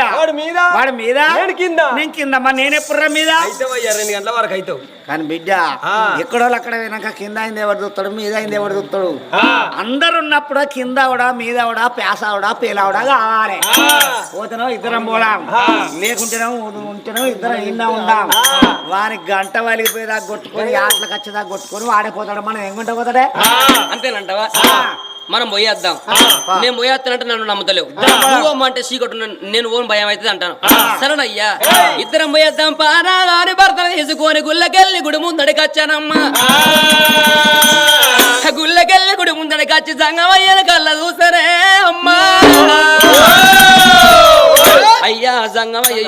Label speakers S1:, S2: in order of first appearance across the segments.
S1: మీద.
S2: వాడు మీద.
S1: వాడి మీద.
S2: నేను కింద.
S1: నేను కింద మరి నేను ఎప్పుడురా మీద.
S2: అయితే అయ్యా రెండు గంటల వరకు అవుతావు
S1: కానీ బిడ్డ. ఎక్కడో అక్కడ వెనక కింద అయింది ఎవరు చూస్తాడు మీద అయింది ఎవరు చూస్తాడు. అందరు ఉన్నప్పుడు కింద అవడా మీద అవడా పేస అవడా పేలవడా కావాలి. పోతేనో ఇద్దరం పోదాం. లేకుంటేనో ఉంటేనో ఇద్దరం ఇన్నా ఉందాం. వానికి గంట వలిగిపోయేదాకా కొట్టుకొని ఆటలకు వచ్చేదాకా కొట్టుకొని వాడిపోతాడు మనం ఎంగుంట పోతాడే?
S3: అంతేనంటావా? మనం పోయేద్దాం. నేను పోయేస్తానంటే నన్ను నమ్ముతలేవు. అంటే చీకటి నేను ఓన్ భయం అవుతుంది అంటాను. సరేనయ్యా. ఇద్దరం పోయేద్దాం పానాదాని భర్తను తీసుకొని గుళ్ళకెళ్ళి గుడి ముందడికి వచ్చానమ్మా. గుళ్ళకెళ్ళి గుడి ముందడికి వచ్చి సంగమయ్యను కళ్ళ చూసరే అమ్మా. అయ్యా సంగమయ్య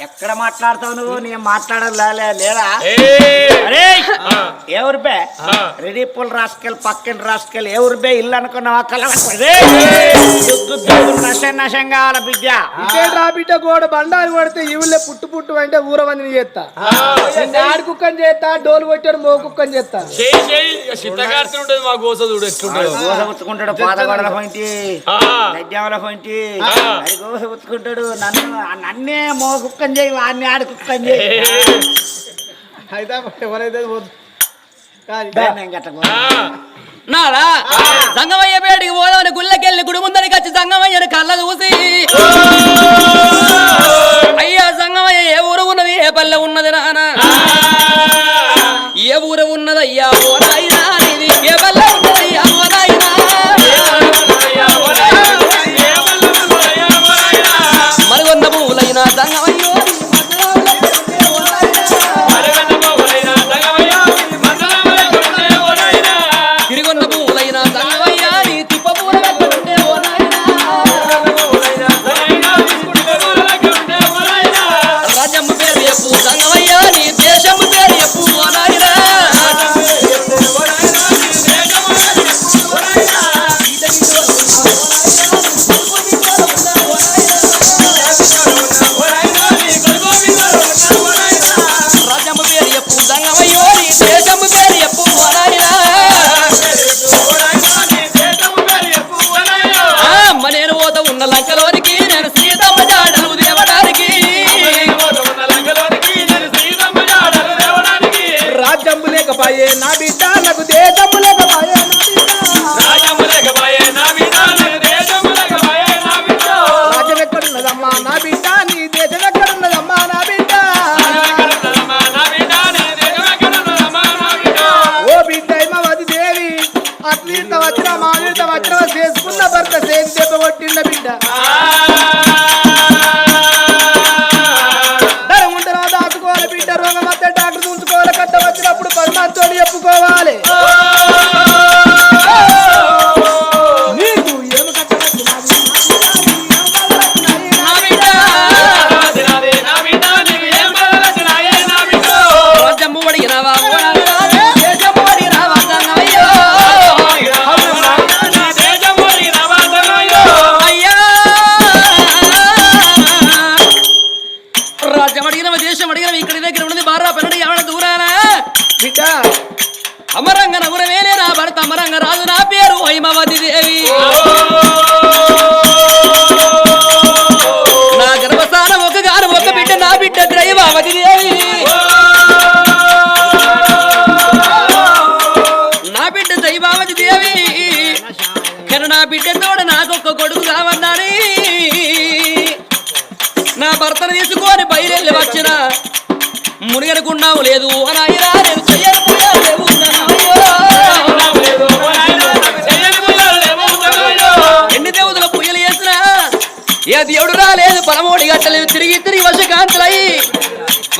S1: ఎక్కడ మాట్లాడతావు నువ్వు? నేను మాట్లాడాలి లేదా అరే! ఎవరు బే రెడీ పుల్ రాసుకెళ్ళి పక్కన రాసుకెళ్ళి ఎవరు బే ఇల్లు అనుకున్నావా? కల నశ నశం కావాల బిడ్డ.
S4: ఇంకేంట్రా బిడ్డ గోడ బండారు కొడితే ఇవులే పుట్టు పుట్టు అంటే ఊరవందిని చేస్తా. నేను ఆడి కుక్కని చేస్తా డోలు కొట్టాడు మో కుక్కని చేస్తా.
S2: మా గోస చూడు ఎట్లుంటుందో
S1: గోస ఉత్తుకుంటాడు పాతగోడల గోస నన్ను నన్నే మో కుక్కని చేయి వాడిని ఆడి కుక్కని చేయి
S4: అయితే ఎవరైతే పోదు.
S3: నాడా సంగమయ్య పేటికి పోదామని గుళ్ళకెళ్ళి గుడి ముందరికి వచ్చి సంగమయ్యని కళ్ళ చూసి.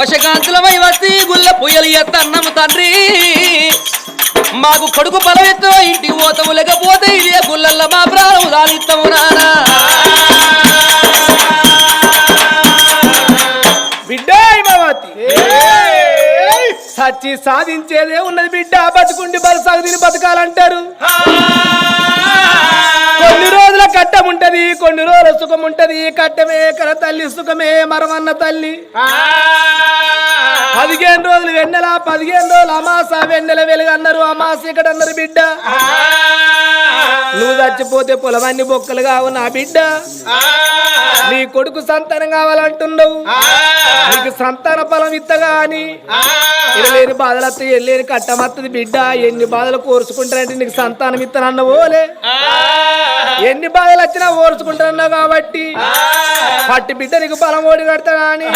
S3: వశకాంతులమై వస్తే గుల్ల పూజలు ఎత్తన్నము తండ్రి. మాకు కొడుకు బలమెత్తు ఇంటికి పోతాము లేకపోతే ఇదే గుల్లల్ల మా ప్రాణం దానిస్తాము నానా
S4: సచ్చి సాధించేదే ఉన్నది బిడ్డ. బతుకుండి బరసాగు తిని బతకాలంటారు. కొన్ని రోజుల కట్టం ఉంటది కొన్ని రోజుల సుఖం ఉంటది. కట్టమే కర తల్లి సుఖమే మరమన్న తల్లి. పదిహేను రోజులు వెన్నెల పదిహేను రోజులు అమాస వెన్నెల వెలుగు అన్నారు. అమాస ఇక్కడ అన్నారు బిడ్డ. నువ్వు చచ్చిపోతే పొలమన్ని బొక్కలుగా ఉన్న బిడ్డ. నీ
S5: కొడుకు సంతానం కావాలంటున్నావు. నీకు సంతాన ఫలం ఇత్తగా అని. ఎల్లేని బాధలు వస్తాయి ఎల్లేని కట్టమత్తది బిడ్డ. ఎన్ని బాధలు కోర్చుకుంటానంటే నీకు సంతానం ఇత్తనన్నవోలే. ఎన్ని బాధలు వచ్చినా ఓర్చుకుంటున్నావు కాబట్టి. పట్టి బిడ్డ నీకు పొలం ఓడి కడతాడా అని.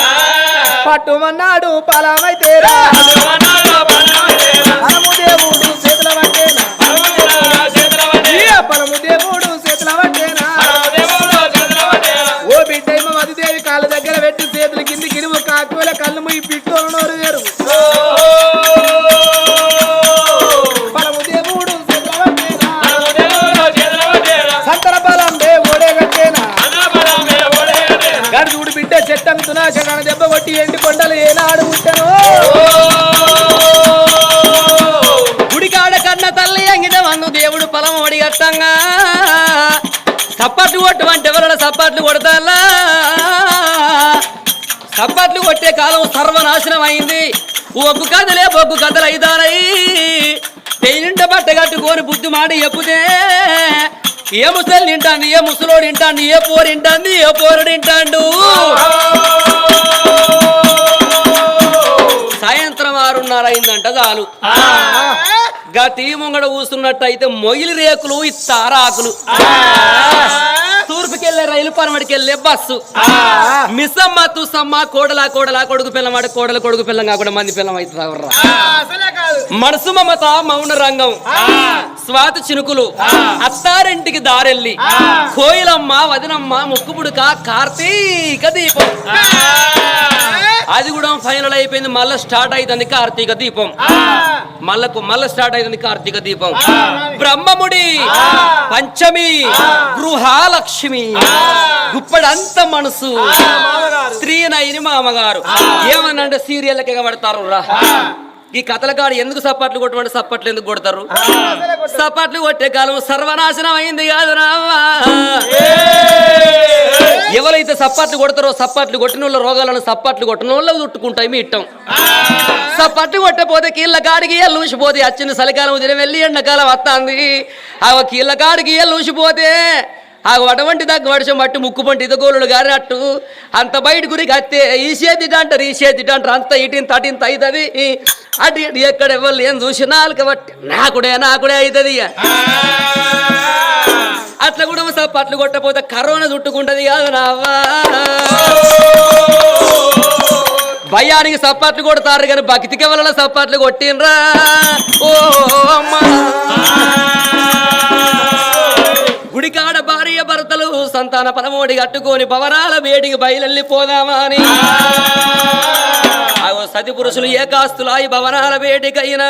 S5: పట్టుమన్నాడు పొలమైతే పరము దేవుడు చేతుల పట్టేనా ఈ పరము దేవుడు చేతుల పట్టేనా ఓ బిడ్డ మధుదేవి కాళ్ళ దగ్గర పెట్టి చేతులు కింది గిరువు కాకుల కళ్ళు ఈ పిట్టు నోరు వేరు.
S3: సప్పట్లు కొట్టమంటే ఎవరు సప్పట్లు కొడతాలా సప్పట్లు కొట్టే కాలం సర్వనాశనం అయింది. ఒగ్గు కథలే బొగ్గు కథలు అయిదానయి పెయింట బట్ట కట్టుకొని బుద్ధి మాట ఎప్పుదే ఏ ముసలి తింటాను ఏ ముసలోడు తింటాను ఏ పోరు తింటాంది ఏ పోరు తింటాడు సాయంత్రం ఆరున్నర అయిందంట చాలు. గా టీ ముంగడ కూస్తున్నట్టయితే మొగిలి రేకులు ఈ తారాకులు. తూర్పుకెళ్ళే రైలు పనమడికి వెళ్ళే బస్సు మిస్సమ్మ తుసమ్మ కోడలా కోడలా కొడుకు పిల్లమాడ కోడల కొడుకు పిల్లం కాకుండా మంది పిల్లం అవుతావర్రా మనసు మమత మౌన రంగం. స్వాతి చినుకులు. అత్తారింటికి దారెల్లి. కోయిలమ్మ వదినమ్మ ముక్కుపుడుక కార్తీక దీపం. అది కూడా ఫైనల్ అయిపోయింది. మళ్ళా స్టార్ట్ అవుతుంది కార్తీక దీపం. మళ్ళకు మళ్ళా స్టార్ట్ అవుతుంది కార్తీక దీపం. బ్రహ్మముడి పంచమి గృహాలక్ష్మి. గుప్పడంత మనసు. స్త్రీ నైని మామగారు ఏమనంటే సీరియల్కి ఎగబడతారు రా. ఈ కథల కాడు ఎందుకు సప్పట్లు కొట్టమంటే సప్పట్లు ఎందుకు కొడతారు? సప్పట్లు కొట్టే కాలం సర్వనాశనం అయింది కాదు రావా ఎవరైతే సప్పట్లు కొడతారో సప్పట్లు కొట్టిన వాళ్ళ రోగాలను సప్పట్లు కొట్టిన వాళ్ళు చుట్టుకుంటాయి మీ ఇట్టం. సప్పట్లు కొట్టపోతే కీళ్ళ కాడికి లూసిపోతే వచ్చిన చలికాలం ఉదయం వెళ్ళి ఎండాకాలం వస్తుంది. ఆ కీళ్ళ కాడికి లూసిపోతే ఆ వడవంటి దాకా వర్షం పట్టి ముక్కు పంటి ఇదగోలుడు గారినట్టు. అంత బయట గురికి అత్తే ఈ చేతిట అంటారు ఈ అంటారు. అంత ఇటింత అటింత అవుతుంది అటు ఇటు ఎక్కడ ఎవరు ఏం చూసి కాబట్టి నాకుడే నాకుడే అవుతుంది అట్లా కూడా సప్పట్లు కొట్టపోతే కరోనా చుట్టుకుంటది కాదు నావా భయానికి సప్పట్లు కొడతారు కానీ భక్తికి వల్ల సప్పట్లు కొట్టినరా ఓ అమ్మా. గుడికాడ భర్తలు సంతాన పరమోడి కట్టుకొని భవనాల వేడికి బయలెళ్ళి పోదామా అని. సతి పురుషులు ఏకాస్తులు ఈ భవనాల వేడికైనా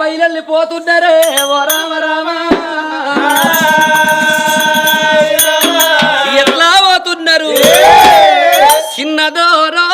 S3: బయలెళ్ళి పోతున్నారే ఓ రామ రామ. ఎట్లా పోతున్నారు? చిన్నదోరో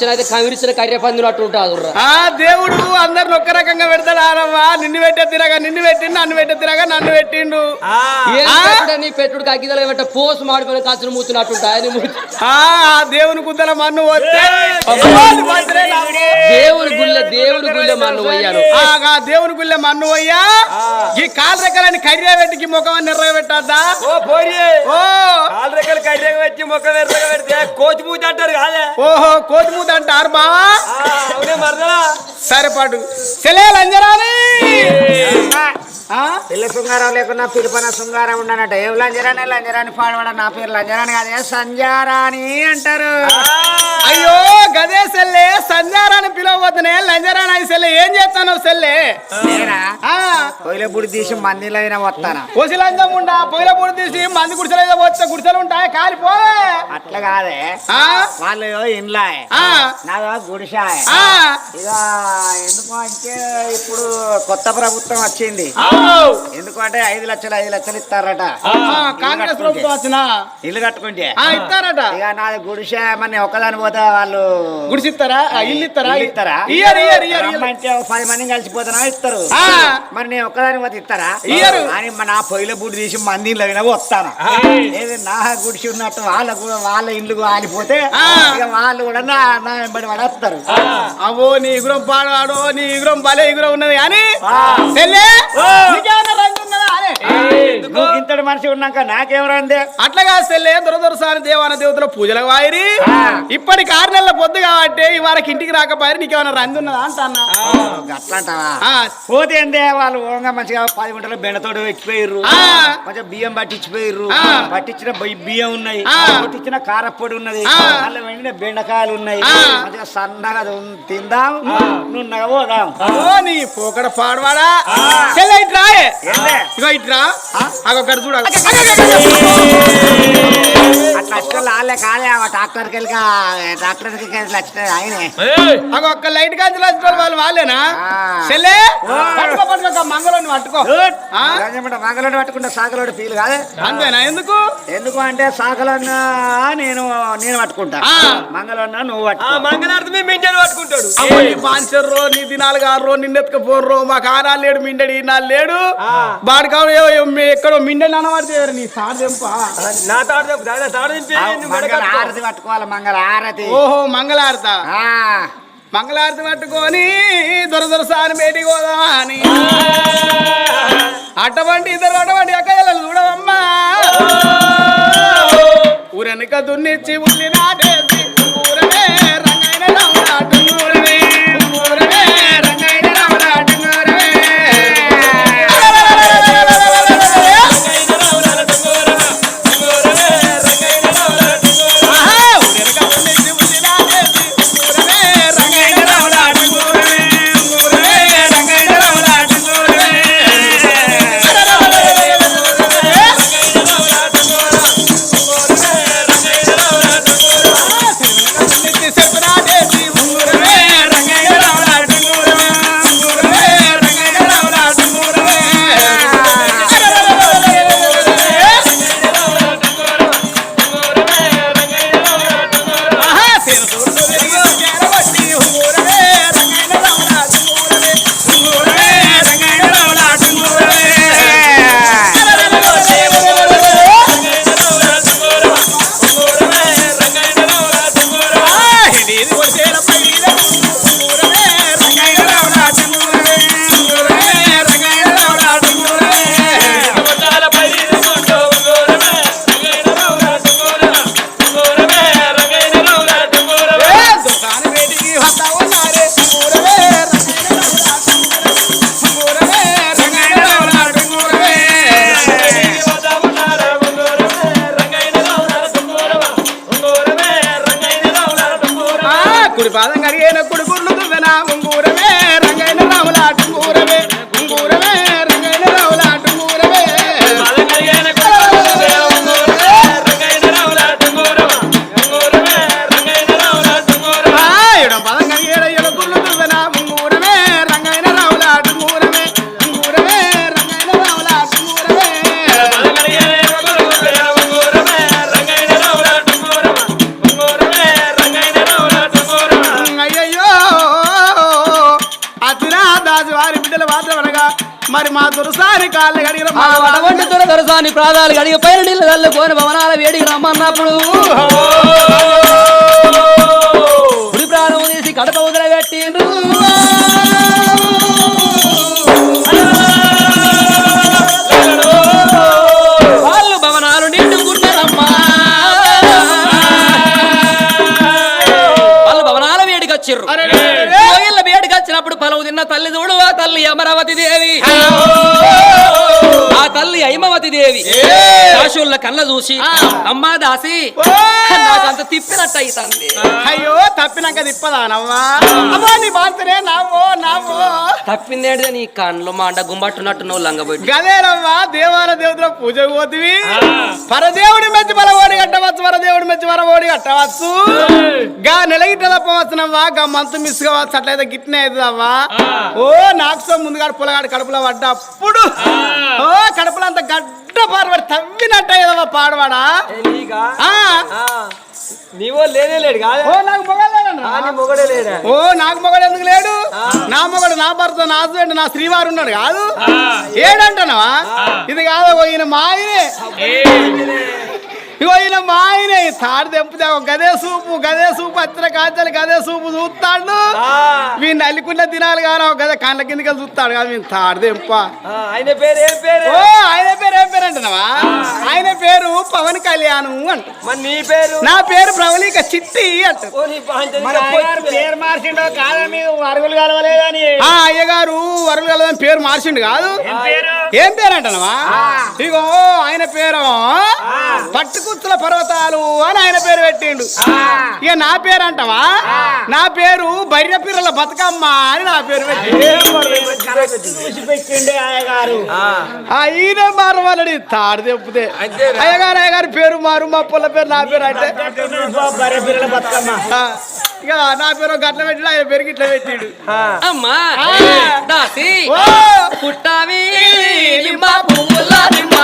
S3: నీ బాంచన అయితే కమిరిచిన
S4: ఆ దేవుడు అందరిని ఒక్క రకంగా పెడతాడు. ఆరవ్వా నిన్ను పెట్టే తిరగా నిన్ను పెట్టిండు నన్ను పెట్టే తిరగా నన్ను పెట్టిండు.
S3: నీ పెట్టుడు అగ్గిదల పెట్ట పోసు మాడిపోయిన కాచులు మూతున్నట్టుంటా ఆయన మూతి.
S4: ఆ ఆ దేవుని గుద్దల మన్ను వస్తే
S3: దేవుని గుళ్ళె దేవుని గుళ్ళె మన్ను పోయాను
S4: ఆ దేవుని గుళ్ళె మన్ను అయ్యా ఈ కాలు రెక్కలని కర్రీ పెట్టి ముఖం నిర్రయ పెట్టద్దా?
S2: ఓ పోయి
S4: ఓ.
S2: కాలు రెక్కలు కర్రెగా పెట్టి మొక్క వెర్రగా పెడితే కోతి పూజ అంటారు కాదే?
S4: ఓహో కోతిమూత అంటారు సెలవులు అంజరాని ఆ?
S1: పిల్ల శృంగారం లేకున్నా పిలుపన శృంగారం ఉండనట. ఏం లంజరాని లంజరాని పాడవాడ నా పేరు లంజరాని కాదే. సంజారాని అంటారు.
S4: అయ్యో గదే సెల్లే సంజారాన్ని పిలవబోతునే లంజరాని అయి సెల్లె ఏం చేస్తాను సెల్లె?
S1: నేనా
S4: ఆ.
S1: పొయ్యిల బుడి తీసి మందిలో అయినా వస్తానా?
S4: కోసి లంజం ఉండా పొయ్యిల పొడి తీసి మంది గుడిసెలు వచ్చే గుడిసెలు ఉంటాయి? కాలిపోవే.
S1: అట్లా కాదే? వాళ్ళు ఇండ్లా. నాదో గుడిసాయ్ ఇక ఎందుకు అంటే ఇప్పుడు కొత్త ప్రభుత్వం వచ్చింది. ఎందుకు అంటే ఐదు లక్షలు ఐదు లక్షలు ఇస్తారట.
S4: కాంగ్రెస్ ప్రభుత్వం వచ్చిన?
S1: ఇల్లు కట్టుకుంటే.
S4: ఇస్తారట.
S1: ఇక నాది గుడిసే మరి ఒకదాని పోతే వాళ్ళు
S4: గుడిసి ఇస్తారా ఇల్లు ఇస్తారా?
S1: ఇస్తారా?
S4: ఇయ్యరు ఇయ్యరు.
S1: రమ్మంటే ఒక పది మంది కలిసిపోతున్నా ఇస్తారు. మరి నేను ఒక్కదాని పోతే ఇస్తారా?
S4: ఇయ్యరు.
S1: అని మన ఆ పొయ్యిల బుడి తీసి మందిలో అయినా వస్తాను ఏది నా గుడిసి ఉన్నట్టు వాళ్ళ వాళ్ళ ఇల్లు ఆలిపోతే
S4: ఆ.
S1: ఇక వాళ్ళు కూడా నా నా వెంబడి పడేస్తారు.
S4: అవో నీ ఇగురం పాడాడో నీ ఇగురం భలే ఇగురం ఉన్నది కానీ
S1: ఇంతటి మనిషి ఉన్నాక నాకేమరందే
S4: అట్లా కాదు చెల్లె దురదొరసాని దేవాన దేవతల పూజలకు వాయిరి
S1: ఆ.
S4: ఇప్పటికి ఆరు నెలల పొద్దు కాబట్టి ఇవాళకి ఇంటికి రాకపోయారు నీకేమైనా రంగు ఉన్నదా అంటన్నా
S1: అట్లాంటావా
S4: ఆ,
S1: పోతే ఏందే వాళ్ళు? ఓంగా మంచిగా పది గుంటల బెండతోడు ఎక్కిపోయిర్రు.
S4: ఆ.
S1: కొంచెం బియ్యం పట్టించిపోయిర్రు.
S4: ఆ.
S1: పట్టించిన బియ్యం ఉన్నాయి. పట్టించిన కారప్పొడి ఉన్నది. మళ్ళీ వెండిన బెండకాయలు ఉన్నాయి.
S4: ఆ.
S1: మంచిగా సన్నగా తిందాం. నున్నగా పోదాం.
S4: ఓ నీ పోకడ పాడవాడా? ఇట్రా ఇట్రా అగొక్కడ చూడ
S1: కాలే ఆ ట్రాక్టర్కి వెళ్ళి ట్రాక్టర్కి వచ్చిన ఆయనే.
S4: అగో ఒక్క లైట్ కాంచి వచ్చిన వాళ్ళు వాళ్ళేనా. చెల్లె పట్టుకో పట్టుకో మంగళని పట్టుకో. ఆ?
S1: మంగళోడు పట్టుకుంటే సాగలోడు ఫీల్ కాదే?
S4: అంతేనా? ఎందుకు?
S1: ఎందుకు అంటే సాగలన్నా నేను నేను పట్టుకుంటా.
S4: ఆ.
S1: మంగళన్నా నువ్వు
S2: మేము మెంజలు పట్టుకుంటాడు.
S4: అమ్మో! నీ దినాలు గారో నిన్నెత్తుకపోర్రో మాకు ఆ నాళ్ళు లేడు మిండడి ఈ నాళ్ళు లేడు. బాడి కావు ఎక్కడో మిండడి అనబడితే నీ సార్ తెంపా?
S2: నా తాడు చెప్పు దాని తాడు
S1: మంగళ. ఆరతి పట్టుకోవాలి మంగళ ఆరతి.
S4: ఓహో మంగళారత. పట్టుకొని దొర దొర సాని బయటికి పోదామా అని అటువంటి ఇద్దరు అటువంటి ఎక్కలు చూడవమ్మా. ఊరెనక దున్నిచ్చి ఉల్లి నాటేసి ఊరనే రంగైన
S3: దొరసాని ప్రాదాలు గడిగి పైన నీళ్ళు చల్లుకొని భవనాల వేడికి రమ్మన్నప్పుడు. గుడి ప్రాణం తీసి కడప వచ్చిర్రు. కోయిళ్ళ వేడికి వచ్చినప్పుడు పలువు తిన్న తల్లి తల్లి అమరావతి దేవి. దేవి దాసుల కళ్ళ చూసి అమ్మా దాసి నాకంత తిప్పినట్టు అవుతుంది
S4: అయ్యో తప్పినాక తిప్పదా నవ్వా? అమ్మా నీ బాంతనే నావో నావో
S3: తప్పిందేంటిదే నీ కళ్ళు మాండ గుమ్మట్టున్నట్టు నువ్వు లంగబోయి
S4: గదేనమ్మా దేవాల దేవతల పూజ పోతివి. పరదేవుడి మెచ్చి పరవోడి కట్టవచ్చు పరదేవుడి మెచ్చి పరవోడి కట్టవచ్చు. గా నెలగిట్ట తప్పవచ్చునవ్వా గా మంతు మిస్ కావచ్చు అట్లయితే గిట్నే అవుతుందవ్వా? ఓ నాకు సో ముందుగాడు పొలగాడు కడుపులో పడ్డప్పుడు. ఓ కడుపులో అంత గడ్డ పారబడి తవ్వినట్టు అయ్యేదవ్వా పాడవాడా
S2: నీకా?
S4: ఆ.
S2: ఆ, నీవో లేనే లేడు కాదు?
S4: ఓ నాకు
S2: మొగడే లేడా?
S4: ఓ నాకు మొగడు ఎందుకు లేడు? నా మొగడు నా భర్త నా హస్బెండ్ నా శ్రీవారు ఉన్నాడు కాదు? ఏడంటున్నావా? ఇది కాదు ఈయన మా ఆయనే ఇగో ఈయన మా ఆయనే. తాడు తెంపుతే ఒక గదే సూపు గదే సూపు వచ్చిన కాంచాలి గదే సూపు చూస్తాడు. వీడిని అల్లికుండా తినాలి కానీ ఒక గదే కళ్ళ కిందకి చూస్తాడు కాదు వీని తాడు తెంప.
S2: ఆ, ఆయన పేరు ఏం పేరు?
S4: ఓ ఆయన పేరు ఏం పేరు అంటున్నావా? ఆయన పేరు పవన్ కళ్యాణ్ అంట.
S2: మరి నీ పేరు?
S4: నా పేరు ప్రవళిక చిట్టి అంట.
S1: పేరు. మార్చిండో కాదా మీకు అరుగులు కలవలేదని?
S4: ఆ అయ్యగారు వరులు కలదని పేరు మార్చిండు కాదు. ఏం పేరు? అంటనవా ఇగో ఆయన పేరు పట్టుకుచ్చుల పర్వతాలు అని ఆయన పేరు పెట్టిండు. ఇక నా పేరు అంటవా నా పేరు బర్రె పిర్రల బతుకమ్మ అని నా పేరు పెట్టిండు. ఈయన మారు వాళ్ళని తాడు తెప్పితే? అయ్యగారు అయ్యగారు పేరు మారు మా పుల్ల పేరు నా పేరు అంటే.
S1: బర్రె పిల్లల బతుకమ్మ.
S4: ఆ, ఇక నా పేరు గట్ల పెట్టిడు ఆయన పేరు గిట్ల పెట్టిండు.
S3: అమ్మా పుట్టావి నిమ్మ పువ్వుల నిమ్మ.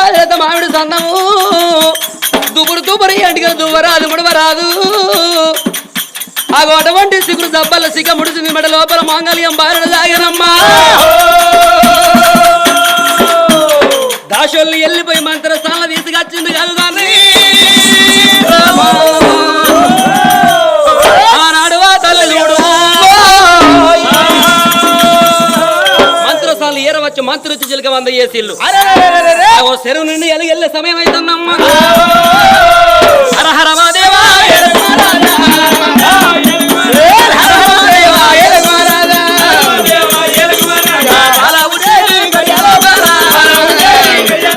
S3: తెల్లవరాజు మామిడి సన్నము దుబురు దుబురు ఎంటికలు దువ్వరాదు ముడవరాదు ఆ గోట వంటి సిగురు దబ్బల సిగ ముడిసింది మెడ లోపల మాంగళ్యం బారణ సాగనమ్మా దాసోళ్ళు వెళ్ళిపోయి మంత్ర స్థానం తీసుకొచ్చింది కాదు కానీ. వచ్చి మంత్రి వచ్చి చిలక వంద ఏసీళ్ళు చెరువు నుండి ఎలుగు వెళ్ళే సమయం అవుతుందమ్మా హర హర మాదేవా